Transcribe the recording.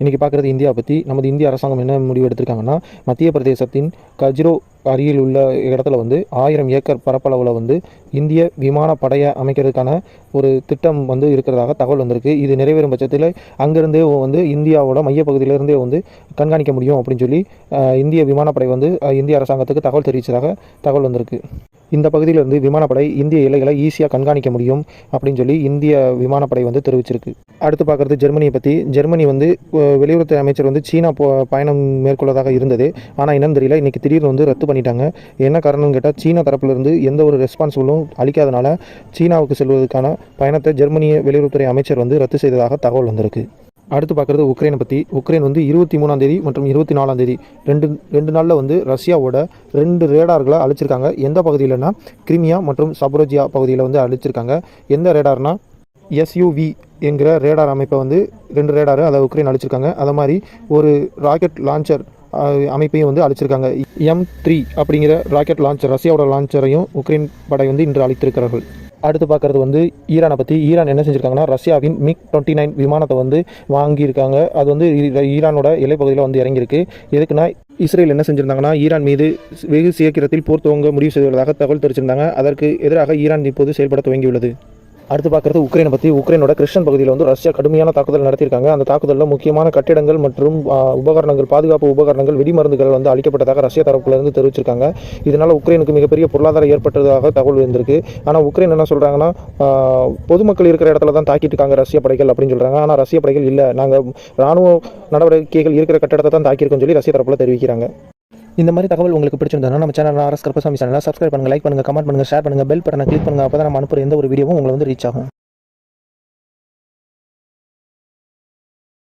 இன்றைக்கி பார்க்குறது இந்தியா பற்றி நமது இந்திய அரசாங்கம் என்ன முடிவு எடுத்திருக்காங்கன்னா மத்திய பிரதேசத்தின் கஜ்ரோ அருகில் உள்ள இடத்துல வந்து ஆயிரம் ஏக்கர் பரப்பளவில் வந்து இந்திய விமானப்படையை அமைக்கிறதுக்கான ஒரு திட்டம் வந்து இருக்கிறதாக தகவல் வந்திருக்கு. இது நிறைவேறும் பட்சத்தில் அங்கேருந்தே வந்து இந்தியாவோட மையப்பகுதியிலேருந்தே வந்து கண்காணிக்க முடியும் அப்படின்னு சொல்லி இந்திய விமானப்படை வந்து இந்திய அரசாங்கத்துக்கு தகவல் தெரிவித்ததாக தகவல் வந்திருக்கு. இந்த பகுதியிலிருந்து விமானப்படை இந்திய எல்லைகளை ஈஸியாக கண்காணிக்க முடியும் அப்படின்னு சொல்லி இந்திய விமானப்படை வந்து தெரிவிச்சிருக்கு. அடுத்து பார்க்குறது ஜெர்மனியை பற்றி ஜெர்மனி வந்து வெளியுறவுத்துறை அமைச்சர் வந்து சீனா போ பயணம் மேற்கொள்ளதாக இருந்தது. ஆனால் என்னன்னு தெரியல. இன்றைக்கி திடீர்னு வந்து ரத்து பண்ணிட்டாங்க. என்ன காரணம்னு கேட்டால் சீனா தரப்பிலிருந்து எந்த ஒரு ரெஸ்பான்சிபிளும் அளிக்காதனால சீனாவுக்கு செல்வதற்கான பயணத்தை ஜெர்மனிய வெளியுறவுத்துறை அமைச்சர் வந்து ரத்து செய்ததாக தகவல் வந்திருக்கு. அடுத்து பார்க்குறது உக்ரைனை பற்றி உக்ரைன் வந்து இருபத்தி மூணாம் தேதி மற்றும் இருபத்தி நாலாம் தேதி ரெண்டு ரெண்டு நாளில் வந்து ரஷ்யாவோட ரெண்டு ரேடார்களை அழிச்சிருக்காங்க. எந்த பகுதியிலனா கிரிமியா மற்றும் சப்ரோஜியா பகுதியில் வந்து அழிச்சிருக்காங்க. எந்த ரேடார்னா எஸ்யூவி என்கிற ரேடார் அமைப்பை வந்து ரெண்டு ரேடார் அதை உக்ரைன் அழிச்சிருக்காங்க. அதை மாதிரி ஒரு ராக்கெட் லான்ச்சர் அமைப்பையும் வந்து அழிச்சிருக்காங்க. எம் த்ரீ அப்படிங்கிற ராக்கெட் லான்ச்சர் ரஷ்யாவோட லான்ச்சரையும் உக்ரைன் படை வந்து இன்று அழித்திருக்கிறார்கள். அடுத்து பார்க்குறது வந்து ஈரானை பற்றி ஈரான் என்ன செஞ்சுருக்காங்கன்னா ரஷ்யாவின் மிக் டுவெண்ட்டி நைன் விமானத்தை வந்து வாங்கியிருக்காங்க. அது வந்து ஈரானோட எல்லைப்பகுதியில் வந்து இறங்கியிருக்கு. எதுக்குன்னா இஸ்ரேல் என்ன செஞ்சுருந்தாங்கன்னா ஈரான் மீது வெகு சீக்கிரத்தில் போர் துவங்க முடிவு செய்துள்ளதாக தகவல் தெரிவிச்சிருந்தாங்க. அதற்கு எதிராக ஈரான் இப்போது செயல்பட துவங்கியுள்ளது. அடுத்து பார்க்குறது உக்ரைனை பற்றி உக்ரைனோட கிறிஸ்டன் பகுதியில் வந்து ரஷ்யா கடுமையான தாக்குதல் நடத்தியிருக்காங்க. அந்த தாக்குதலில் முக்கியமான கட்டிடங்கள் மற்றும் உபகரணங்கள் பாதுகாப்பு உபகரணங்கள் வெடிமருந்துகள் வந்து அளிக்கப்பட்டதாக ரஷ்யா தரப்புலேருந்து தெரிவிச்சிருக்காங்க. இதனால் உக்ரைனுக்கு மிகப்பெரிய பொருளாதாரம் ஏற்பட்டதாக தகவல் இருந்திருக்கு ஆனால் உக்ரைன் என்ன சொல்கிறாங்கன்னா பொதுமக்கள் இருக்கிற இடத்துல தான் தாக்கிட்டு இருக்காங்க ரஷ்ய படைகள் அப்படின்னு சொல்கிறாங்க ஆனால் ரஷ்ய படைகள் இல்லை. நாங்கள் ராணுவ நடவடிக்கைகள் இருக்கிற கட்டடத்தை தான் தாக்கியிருக்கோம்னு சொல்லி ரஷ்ய தரப்பில் தெரிவிக்கிறாங்க. இந்த மாதிரி தகவல் உங்களுக்கு பிடிச்சிருந்ததுன்னா நம்ம சேனல் ஆர்எஸ் கருப்பசாமி சேனலாக சப்ஸ்கிரைப் பண்ணுங்கள் லைக் பண்ணுங்கள் கமெண்ட் பண்ணுங்கள் ஷேர் பண்ணுங்கள் பெல் பட்டனை கிளிக் பண்ணுங்கள் அப்போ தான் நம்ம அனுப்புகிற எந்த ஒரு வீடியோவும் உங்களை வந்து ரீச் ஆகும்.